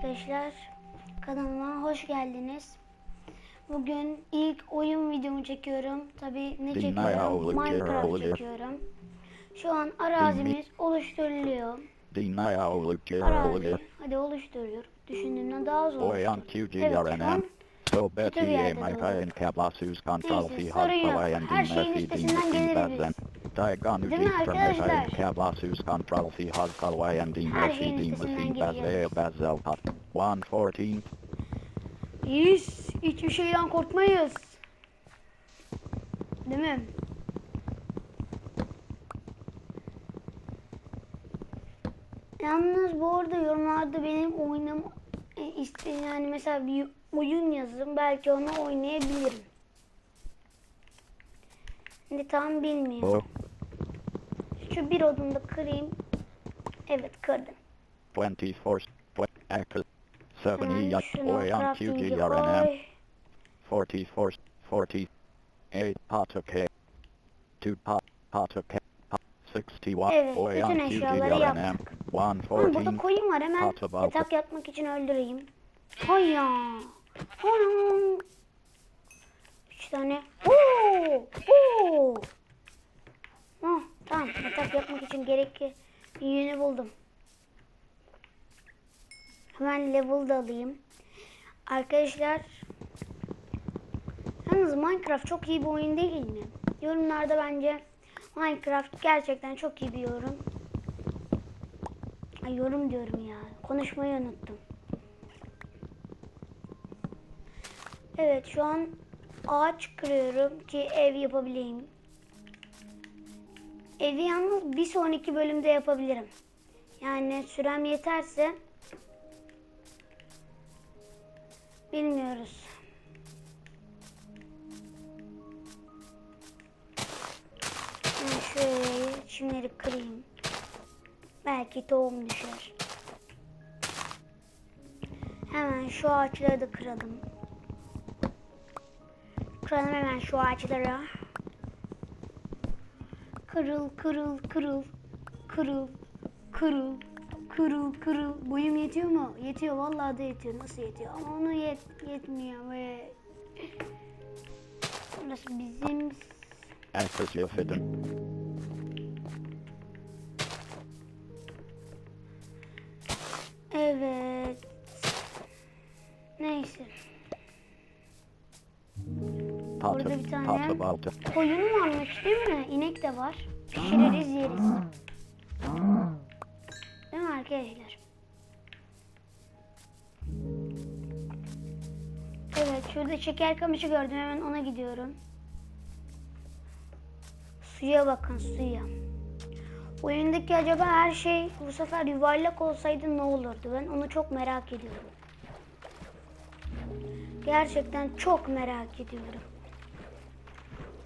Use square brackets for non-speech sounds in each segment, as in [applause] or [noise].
arkadaşlar. Kanalıma hoş geldiniz. Bugün ilk oyun videomu çekiyorum. Tabi ne çekiyorum? Minecraft çekiyorum. Şu an arazimiz oluşturuluyor. Arazi. Hadi oluşturuyor. Düşündüğümden daha. Oyan Evet şu an. So Betty e kabasus kontrol Neyse, fi sorun yok. halkawayan Her şeyin üstesinden geliriz biz. My kain arkadaşlar? kabasus kontrol fi halkawayan Her dinle şeyin fi dinle üstesinden fi bazen geliyoruz. bazel pat. 114 Yes, hiçbir şeyden korkmayız. Değil mi? Yalnız bu arada yorumlarda benim oynam e, iste yani mesela bir oyun yazın belki onu oynayabilirim. Şimdi tam bilmiyorum. Oh Şu bir odunu da kırayım. Evet kırdım. 24 acre 7 Hemen yak şunu oyan QGRNM. koy. 44 40 8 pot of cake 2 pot pot of cake 60 watt Evet, oyan QGRNM yaptık. 114 Ama burada koyun var hemen yatak yapmak için öldüreyim. Hayya. Hayya. Üç tane. Oo. Oo. Oh, tamam yatak yapmak için gerekli yünü buldum. Hemen level da alayım. Arkadaşlar Yalnız Minecraft çok iyi bir oyun değil mi? Yorumlarda bence Minecraft gerçekten çok iyi bir yorum. Ay yorum diyorum ya. Konuşmayı unuttum. Evet şu an ağaç kırıyorum ki ev yapabileyim. Evi yalnız bir sonraki bölümde yapabilirim. Yani sürem yeterse bilmiyoruz. Ben şöyle çimleri kırayım. Belki tohum düşer. Hemen şu ağaçları da kıralım. Kıralım hemen şu ağaçları. Kırıl kırıl kırıl kırıl kırıl kırıl kırıl. Boyum yetiyor mu? Yetiyor vallahi da yetiyor. Nasıl yetiyor? Ama onu yet yetmiyor ve [clears throat] Burası bizim yafidin Evet. İnek de var. Pişiririz yeriz. Değil mi arkadaşlar? Evet şurada şeker kamışı gördüm hemen ona gidiyorum. Suya bakın suya. Oyundaki acaba her şey bu sefer yuvarlak olsaydı ne olurdu? Ben onu çok merak ediyorum. Gerçekten çok merak ediyorum.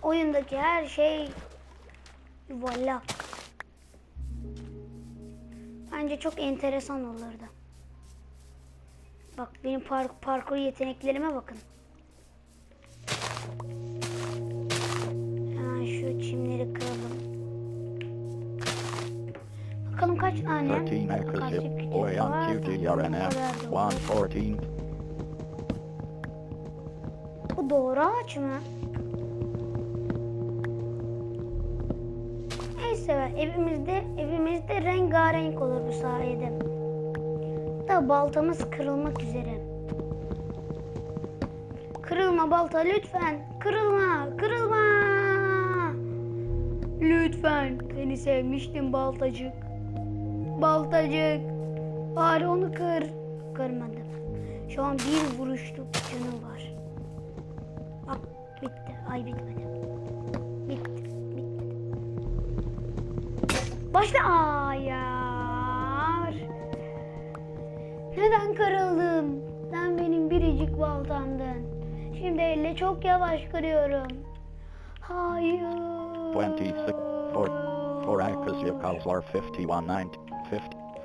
Oyundaki her şey yuvarlak. Bence çok enteresan olurdu. Bak benim par parkur yeteneklerime bakın. Hemen şu çimleri kıralım. Bakalım kaç tane? 13 acres Kaç yap kütük oyan olur. 114 Bu doğru ağaç mı? Neyse evimizde evimizde rengarenk olur bu sayede. Da baltamız kırılmak üzere. Kırılma balta lütfen. Kırılma, kırılma. Lütfen. Seni sevmiştim baltacık. Baltacık. Bari onu kır. Kırmadım. Şu an bir vuruşluk canı var. Bak bitti. Ay bitmedi. Başla. Hayır. Neden kırıldım? Sen benim biricik baltamdın. Şimdi elle çok yavaş kırıyorum. Hayır. 26 4 4 acres yakals are 51 9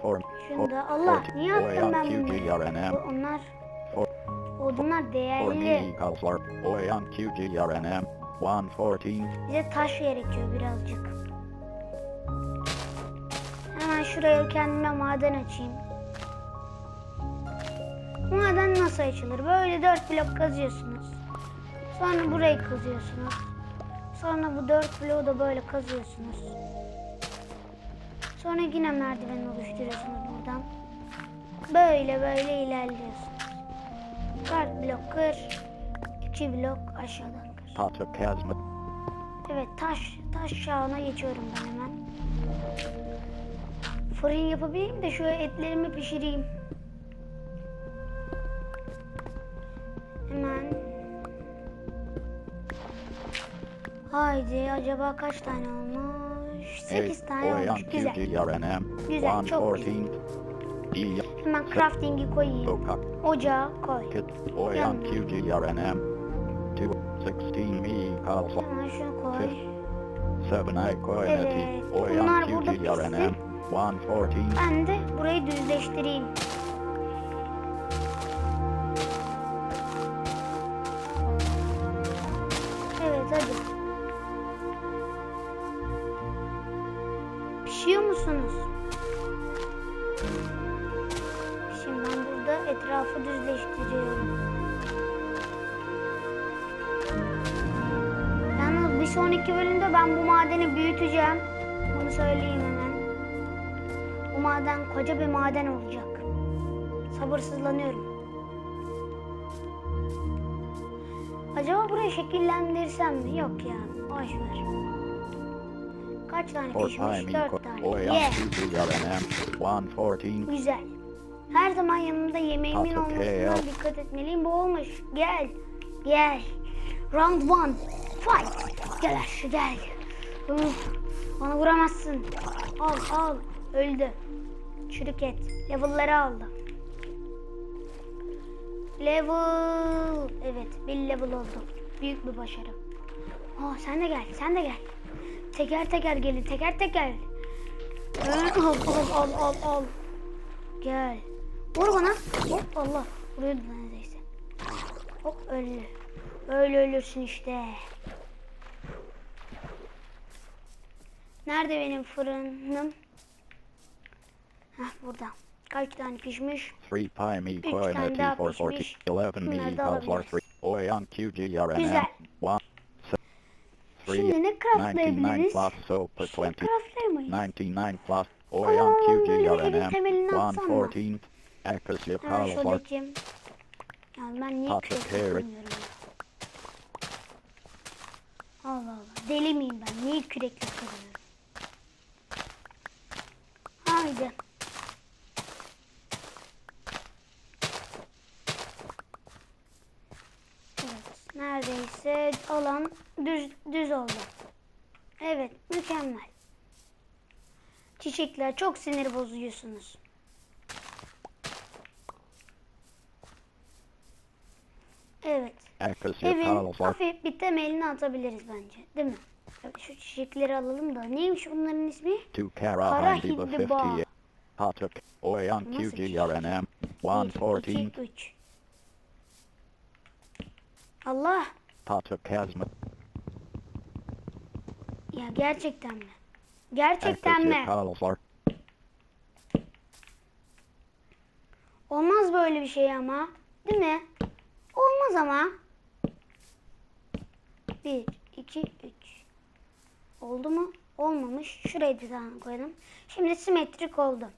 54 Şunu da Allah niye attım ben bunları? QGRNM Bu- Onlar odunlar değerli. me equals are oyan QGRNM 114 Bize taş gerekiyor birazcık. Şuraya kendime maden açayım. Maden nasıl açılır? Böyle dört blok kazıyorsunuz. Sonra burayı kazıyorsunuz. Sonra bu dört bloğu da böyle kazıyorsunuz. Sonra yine merdiven oluşturuyorsunuz buradan. Böyle böyle ilerliyorsunuz. Dört blok kır. iki blok aşağıdan kır. Patokazma. Evet taş taş çağına geçiyorum ben hemen. Fırın yapabileyim de şu etlerimi pişireyim. Hemen. Haydi acaba kaç tane olmuş? 8 tane olmuş. Güzel. Güzel, çok güzel. 114. Hemen crafting'i koyayım. Ocağa koy. Yanına. QGRNM. 216 me calls. Hemen şunu koy. 7 I coinity. Evet, bunlar burada pişsin. 114. Ben de burayı düzleştireyim. Evet hadi. Pişiyor musunuz? Şimdi ben burada etrafı düzleştiriyorum. Yalnız bir sonraki bölümde ben bu madeni büyüteceğim. Bunu söyleyeyim maden koca bir maden olacak. Sabırsızlanıyorum. Acaba burayı şekillendirsem mi? Yok ya. Boş ver. Kaç tane 4 pişmiş? time Dört tane. Oyan Ye. QGRNM. 114. Güzel. Her zaman yanımda yemeğimin olmasına dikkat etmeliyim. Bu olmuş. Gel. Gel. Round one. Fight. Gel aşağı gel. Uf, bana vuramazsın. Al al. Öldü. Çürük et. Level'ları aldı. Level. Evet bir level oldu. Büyük bir başarı. Aa, sen de gel. Sen de gel. Teker teker gelin. Teker teker. Al al al al al. Gel. Vur bana. Hop Allah. Vuruyordu neredeyse. Hop öldü. Öyle ölürsün işte. Nerede benim fırınım? Hah burada. Kaç tane pişmiş? 3 pi me coinity tane daha 440. pişmiş. 11 Bunları me alabiliriz. 3. Oyan QGRNM. Güzel. 1 Şimdi ne 99 craftlayabiliriz? Şey 20. craftlayamayız. 99 plus QGRNM. temelini atsana. 114. Accuracy of calls içeyim. Yani ben niye kürek? Allah Allah. Deli miyim ben? Niye kürekle kırıyorum? Haydi. Evet. Neredeyse alan düz düz oldu. Evet. Mükemmel. Çiçekler çok sinir bozuyorsunuz. Evet. Evin hafif bir temelini atabiliriz bence. Değil mi? Şu çiçekleri alalım da. Neymiş bunların ismi? 2 Kara Kara Hindi Hindiba. 50. Patuk Oyan QGRNM. 114. 2, 3. Allah. Patuk Kazma. Ya gerçekten mi? Gerçekten mi? Olmaz böyle bir şey ama. Değil mi? Olmaz ama. 1, 2, 3. Oldu mu? Olmamış. Şuraya bir tane koyalım. Şimdi simetrik oldu.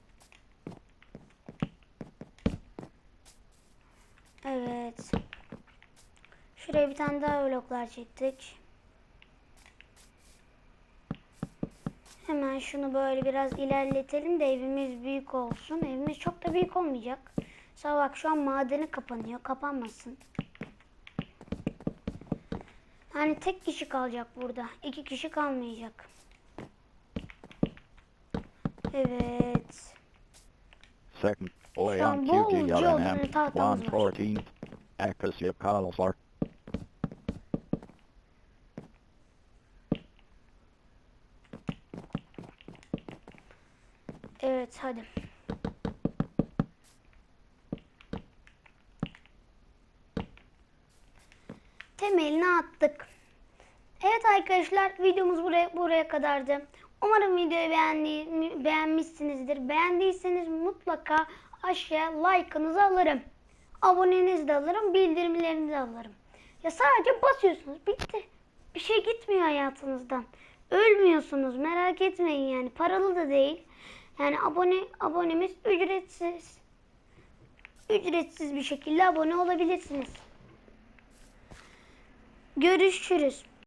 Evet. Şuraya bir tane daha bloklar çektik. Hemen şunu böyle biraz ilerletelim de evimiz büyük olsun. Evimiz çok da büyük olmayacak. Sağ bak şu an madeni kapanıyor. Kapanmasın. Yani tek kişi kalacak burada. İki kişi kalmayacak. Evet. Second Oyan an bolca QGRNM. odun tahtamız var. 114. Accuracy of Evet hadi. Temelini attık. Evet arkadaşlar videomuz buraya, buraya kadardı. Umarım videoyu beğendi, beğenmişsinizdir. Beğendiyseniz mutlaka aşağıya like'ınızı alırım. Abonenizi de alırım. Bildirimlerinizi alırım. Ya sadece basıyorsunuz. Bitti. Bir şey gitmiyor hayatınızdan. Ölmüyorsunuz. Merak etmeyin yani. Paralı da değil. Yani abone abonemiz ücretsiz. Ücretsiz bir şekilde abone olabilirsiniz. Görüşürüz.